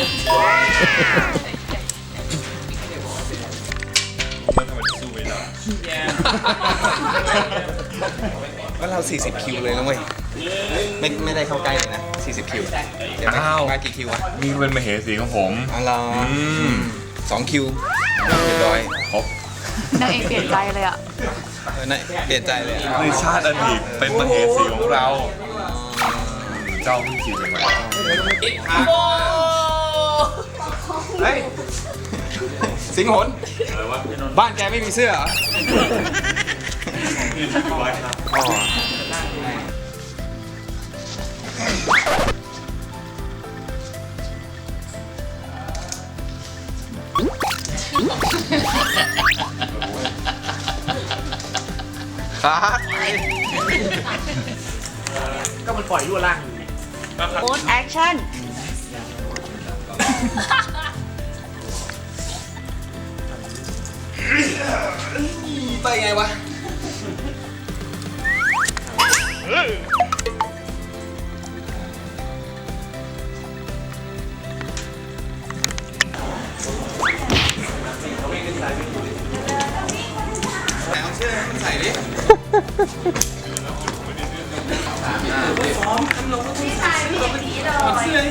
แล้วทำไมถึงสู้ไม่ได้ ก็เรา 40 คิวเลยนะเว้ยไม่ไม่ได้เข้าใกล้เลยนะ 40 คิวเดี๋ยวนะอ้าว มากี่คิววะนี่เป็นมเหสีของผม อ๋อเหรออืม สองคิวเรียบร้อยครบนางเอกเปลี่ยนใจเลยอะ เออน่าเปลี่ยนใจเลยอะในชาติอดีตเป็นมเหสีของเรา เจ้าเพิ่งจีบใหม่ เฮ้ย สิงหนบ้านแกไม่มีเสื้อเหรออ๋อครับก็มันปล่อยรั่วล่างอยู่โอ๊ตแอคชั่น ไปไงวะไหนเอาเสื้อให้มันใส่ดิ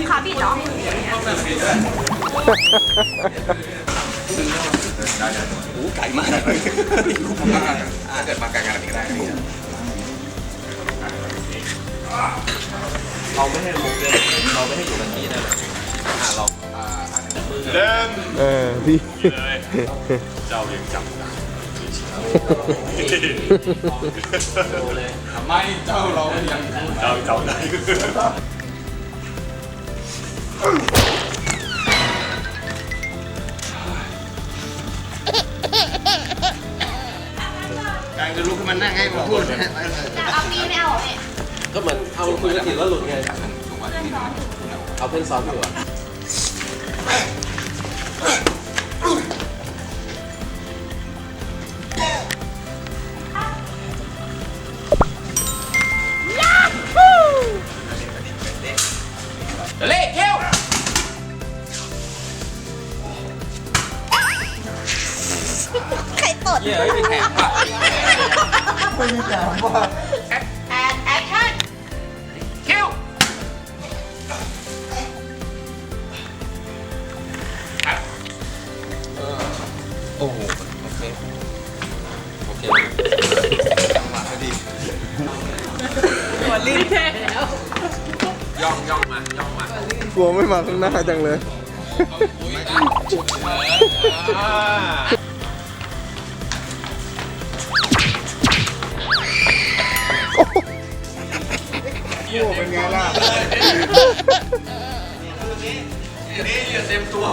ขาบิดเหรอโอ้ไก่มากถ้าเกิดมาไกลขนาดนี้ก็ได้พี่เราไม่ให้ลงเลยเราไม่ให้อยู่กันที่นั่นแหละอะลองอ่าอะเล่นเออพี่เลยเจ้ายังจับได้โตเลยทำไมเจ้าเราไม่ยังเจ้าจับได้ จะลุกขึ้นมานั่งให้ผมพูดนะเอาปีไม่เอาเนี่ยก็เหมือนเอาคุยกันติดแล้วหลุดไง เอาเพื่อนซ้อมอยู่อะเล่เขี้ยวตด เย้ยมีแถมว่ะ แอนแอคชั่นคิวโอ้โหโอเคโอเคจังหวะพอดีย่องย่องมาย่องมากลัวไม่มาข้างหน้าจังเลยก ลัวเป็นไงล่ะนี่เต็มตัว